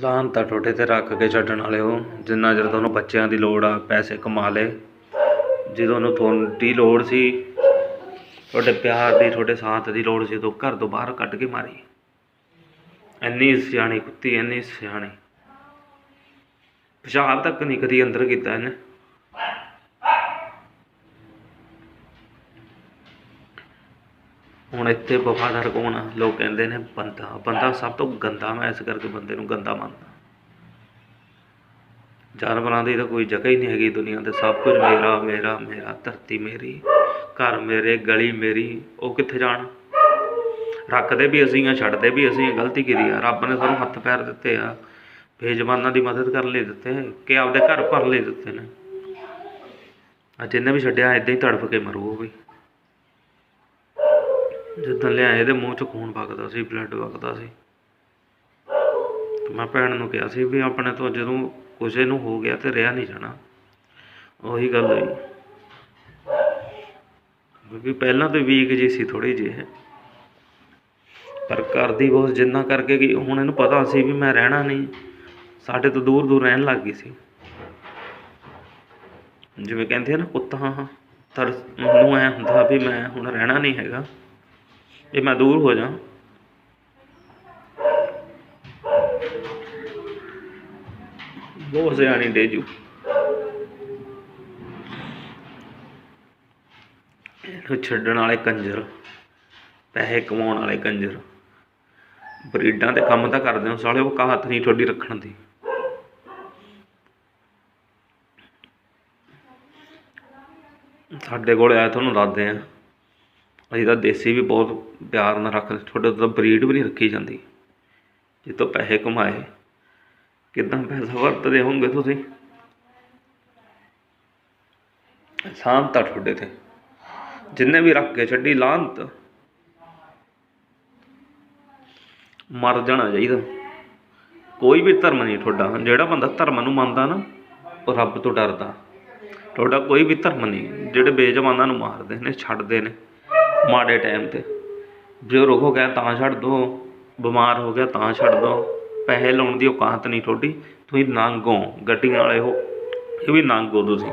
ਲਾਹਨ ਤਾਂ ਟੋਟੇ ਤੇ ਰੱਖ ਕੇ ਛੱਡਣ ਵਾਲੇ ਹੋ। ਜਿੰਨਾ ਚਿਰ ਤੁਹਾਨੂੰ ਬੱਚਿਆਂ ਦੀ ਲੋੜ ਆ, ਪੈਸੇ ਕਮਾ ਲਏ। ਜਦੋਂ ਨੂੰ ਤੁਹਾਡੀ ਲੋੜ ਸੀ, ਤੁਹਾਡੇ ਪਿਆਰ ਦੀ, ਤੁਹਾਡੇ ਸਾਥ ਦੀ ਲੋੜ ਸੀ, ਉਦੋਂ ਘਰ ਤੋਂ ਬਾਹਰ ਕੱਢ ਕੇ ਮਾਰੀ। ਇੰਨੀ ਸਿਆਣੀ ਕੁੱਤੀ, ਇੰਨੀ ਸਿਆਣੀ। ਪਿਸ਼ਾਬ ਤੱਕ ਨਹੀਂ ਕਦੀ ਅੰਦਰ ਕੀਤਾ ਇਹਨੇ। ਹੁਣ ਇੱਥੇ ਵਫਾਦਾਰ ਕੌਣ ਆ? ਲੋਕ ਕਹਿੰਦੇ ਨੇ ਬੰਦਾ ਬੰਦਾ ਸਭ ਤੋਂ ਗੰਦਾ ਮੈਂ ਇਸ ਕਰਕੇ ਬੰਦੇ ਨੂੰ ਗੰਦਾ ਮੰਨਦਾ। ਜਾਨਵਰਾਂ ਦੀ ਤਾਂ ਕੋਈ ਜਗ੍ਹਾ ਹੀ ਨਹੀਂ ਹੈਗੀ ਦੁਨੀਆ ਤੇ, ਸਭ ਕੁਝ ਮੇਰਾ ਮੇਰਾ ਮੇਰਾ, ਧਰਤੀ ਮੇਰੀ, ਘਰ ਮੇਰੇ, ਗਲੀ ਮੇਰੀ, ਉਹ ਕਿੱਥੇ ਜਾਣ? ਰੱਖਦੇ ਵੀ ਅਸੀਂ ਆ, ਛੱਡਦੇ ਵੀ ਅਸੀਂ ਗਲਤੀ ਕੀਤੀ ਆ? ਰੱਬ ਨੇ ਸਾਨੂੰ ਹੱਥ ਪੈਰ ਦਿੱਤੇ ਆ, ਬੇਜ਼ਬਾਨਾਂ ਦੀ ਮਦਦ ਕਰਨ ਲਈ ਦਿੱਤੇ ਕਿ ਆਪਦੇ ਘਰ ਭਰਨ ਲਈ ਦਿੱਤੇ ਨੇ। ਆ ਜਿੰਨੇ ਵੀ ਛੱਡਿਆ ਇਦਾਂ ਹੀ ਤੜਫ ਕੇ ਮਰੂ ਉਹ ਵੀ ਜਦੋਂ ਲਿਆਏ ਇਹਦੇ ਮੂੰਹ ਚ ਖੂਨ ਵਗਦਾ ਸੀ ਬਲੱਡ ਵਗਦਾ ਸੀ। ਮੈਂ ਭੈਣ ਨੂੰ ਕਿਹਾ ਸੀ ਵੀ ਆਪਣੇ ਤੋਂ ਜਦੋਂ ਕਿਸੇ ਨੂੰ ਹੋ ਗਿਆ ਤੇ ਰਿਹਾ ਨਹੀਂ ਜਾਣਾ। ਉਹੀ ਗੱਲ ਹੋਈ। ਕਿਉਂਕਿ ਪਹਿਲਾਂ ਤੋਂ ਵੀਕ ਜੀ ਸੀ ਥੋੜੀ ਜਿਹੀ ਇਹ। ਪਰ ਕਰਦੀ ਬਹੁਤ ਜਿੰਨਾ ਕਰਕੇ ਕਿ ਹੁਣ ਇਹਨੂੰ ਪਤਾ ਸੀ ਵੀ ਮੈਂ ਰਹਿਣਾ ਨਹੀਂ। ਸਾਡੇ ਤੋਂ ਦੂਰ ਦੂਰ ਰਹਿਣ ਲੱਗ ਗਈ ਸੀ। ਜਿਵੇਂ ਕਹਿੰਦੇ ਆ ਨਾ, ਕੁੱਤਾ ਤਰ ਨੂੰ ਐ ਹੁੰਦਾ ਵੀ ਮੈਂ ਹੁਣ ਰਹਿਣਾ ਨਹੀਂ ਹੈਗਾ। ਜੇ ਮੈਂ ਦੂਰ ਹੋ ਜਾ। ਬਹੁਤ ਸਿਆਣੀ ਡੇਜੂ। ਇਹਨੂੰ ਛੱਡਣ ਵਾਲੇ ਕੰਜਰ, ਪੈਸੇ ਕਮਾਉਣ ਵਾਲੇ ਕੰਜਰ, ਬਰੀਡਾਂ ਦੇ ਕੰਮ ਤਾਂ ਕਰਦੇ ਹੋ ਸਾਲੇ ਉਹ ਕਾਹਤ ਨਹੀਂ ਤੁਹਾਡੀ ਰੱਖਣ ਦੀ। ਸਾਡੇ ਕੋਲ ਆਇਆ ਤੁਹਾਨੂੰ ਦੱਸਦੇ ਆ। ਅਸੀਂ ਤਾਂ ਦੇਸੀ ਵੀ ਬਹੁਤ ਪਿਆਰ ਨਾਲ ਰੱਖਦੇ, ਤੁਹਾਡੇ ਤੋਂ ਤਾਂ ਬਰੀਡ ਵੀ ਨਹੀਂ ਰੱਖੀ ਜਾਂਦੀ। ਜੇ ਪੈਸੇ ਕਮਾਏ, ਕਿੱਦਾਂ ਪੈਸਾ ਵਰਤਦੇ ਹੋਵੋਗੇ ਤੁਸੀਂ? ਸ਼ਾਂਤ ਤਾਂ ਤੁਹਾਡੇ ਤੇ। ਜਿੰਨੇ ਵੀ ਰੱਖ ਕੇ ਛੱਡੀ ਲਾਂਤ ਮਰ ਜਾਣਾ ਚਾਹੀਦਾ। ਕੋਈ ਵੀ ਧਰਮ ਨਹੀਂ ਤੁਹਾਡਾ। ਜਿਹੜਾ ਬੰਦਾ ਧਰਮ ਨੂੰ ਮੰਨਦਾ ਨਾ, ਉਹ ਰੱਬ ਤੋਂ ਡਰਦਾ। ਤੁਹਾਡਾ ਕੋਈ ਵੀ ਧਰਮ ਨਹੀਂ। ਜਿਹੜੇ ਬੇਜਮਾਨਾਂ ਨੂੰ ਮਾਰਦੇ ਨੇ, ਛੱਡਦੇ ਨੇ। ਮਾੜੇ ਟਾਈਮ ਤੇ। ਜੇ ਰੋਗ ਹੋ ਗਿਆ ਤਾਂ ਛੱਡ ਦੋ, ਬਿਮਾਰ ਹੋ ਗਿਆ ਤਾਂ ਛੱਡ ਦੋ। ਪੈਸੇ ਲਾਉਣ ਦੀ ਔਕਾਤ ਨਹੀਂ ਤੁਹਾਡੀ। ਤੁਸੀਂ ਨੰਗ ਹੋ, ਗੱਡੀਆਂ ਵਾਲੇ ਹੋ। ਇਹ ਵੀ ਨੰਗ ਹੋ ਤੁਸੀਂ।